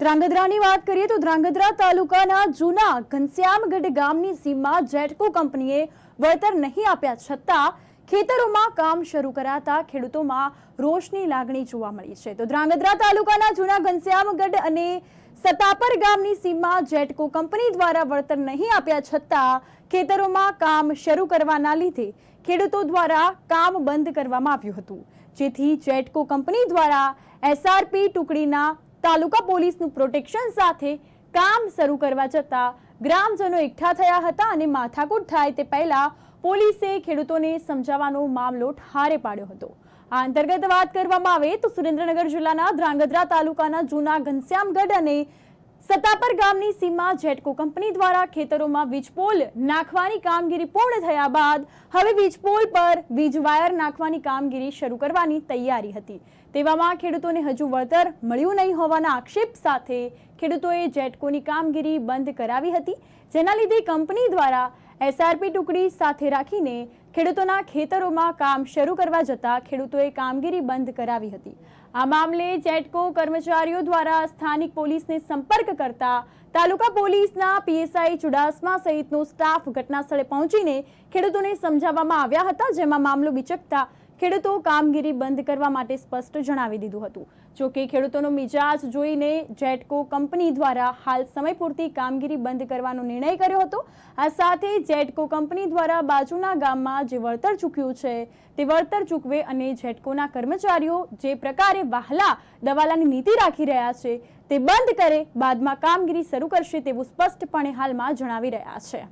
ધ્રાંગધ્રાની વાત કરીએ તો ધ્રાંગધ્રા તાલુકાના જૂના ઘનશ્યામગઢ ગામની સીમમાં જેટકો કંપનીએ વળતર નહીં આપ્યા છતાં ખેતરોમાં કામ શરૂ કરાતા ખેડૂતોમાં રોષની લાગણી જોવા મળી છે. તો ધ્રાંગધ્રા તાલુકાના જૂના ઘનશ્યામગઢ અને સતાપર ગામની સીમમાં જેટકો કંપની દ્વારા વળતર નહીં આપ્યા છતાં ખેતરોમાં કામ શરૂ કરવાના લીધે ખેડૂતો દ્વારા કામ બંધ કરવામાં આવ્યું હતું. જેથી જેટકો કંપની દ્વારા એસઆરપી ટુકડીના તાલુકા પોલીસનું પ્રોટેક્શન સાથે કામ શરૂ કરવા જતાં ગ્રામજનો એકઠા થયા હતા અને માથાકૂટ થાય તે પહેલા પોલીસે ખેડૂતોને સમજાવવાનો મામલો ઠારે પાડ્યો હતો. આ અંતર્ગત વાત કરવામાં આવે તો સુરેન્દ્રનગર જિલ્લાના ધ્રાંગધ્રા તાલુકાના જૂના ઘનશ્યામગઢ અને સતાપર ગામની સીમમાં જેટકો કંપની દ્વારા ખેતરોમાં વીજપોલ નાખવાની કામગીરી પૂર્ણ થયા બાદ હવે વીજપોલ પર વીજ વાયર નાખવાની કામગીરી શરૂ કરવાની તૈયારી હતી. તેવામાં ખેડૂતોને હજુ વળતર મળ્યું નહીં હોવાના આક્ષેપ સાથે ખેડૂતોએ જેટકોની કામગીરી બંધ કરાવી હતી, જેના લીધે કંપની દ્વારા એસઆરપી ટુકડી સાથે રાખીને ખેડૂતોના ખેતરોમાં કામ શરૂ કરવા જતા ખેડૂતોએ કામગીરી બંધ કરાવી હતી. આ મામલે ચેટકો કર્મચારીઓ દ્વારા સ્થાનિક પોલીસને સંપર્ક કરતા તાલુકા પોલીસના પીએસઆઈ ચુડાસમા સહિતનો સ્ટાફ ઘટના સ્થળે પહોંચીને ખેડૂતોને સમજાવવામાં આવ્યા હતા, જેમાં મામલો બિચકતા ખેડૂતો કામગીરી બંધ કરવા માટે સ્પષ્ટ જણાવી દીધું હતું. જોકે ખેડૂતોનો મિજાજ જોઈને જેટકો કંપની દ્વારા હાલ સમય પૂરતી કામગીરી બંધ કરવાનો નિર્ણય કર્યો હતો. આ સાથે જેટકો કંપની દ્વારા બાજુના ગામમાં જે વળતર ચૂક્યું છે, તે વળતર ચૂકવે અને જેટકોના કર્મચારીઓ જે પ્રકારે વહાલા દવાલાની નીતિ રાખી રહ્યા છે, તે બંધ કરે, બાદમાં કામગીરી શરૂ કરશે તેવું સ્પષ્ટપણે હાલમાં જણાવી રહ્યા છે.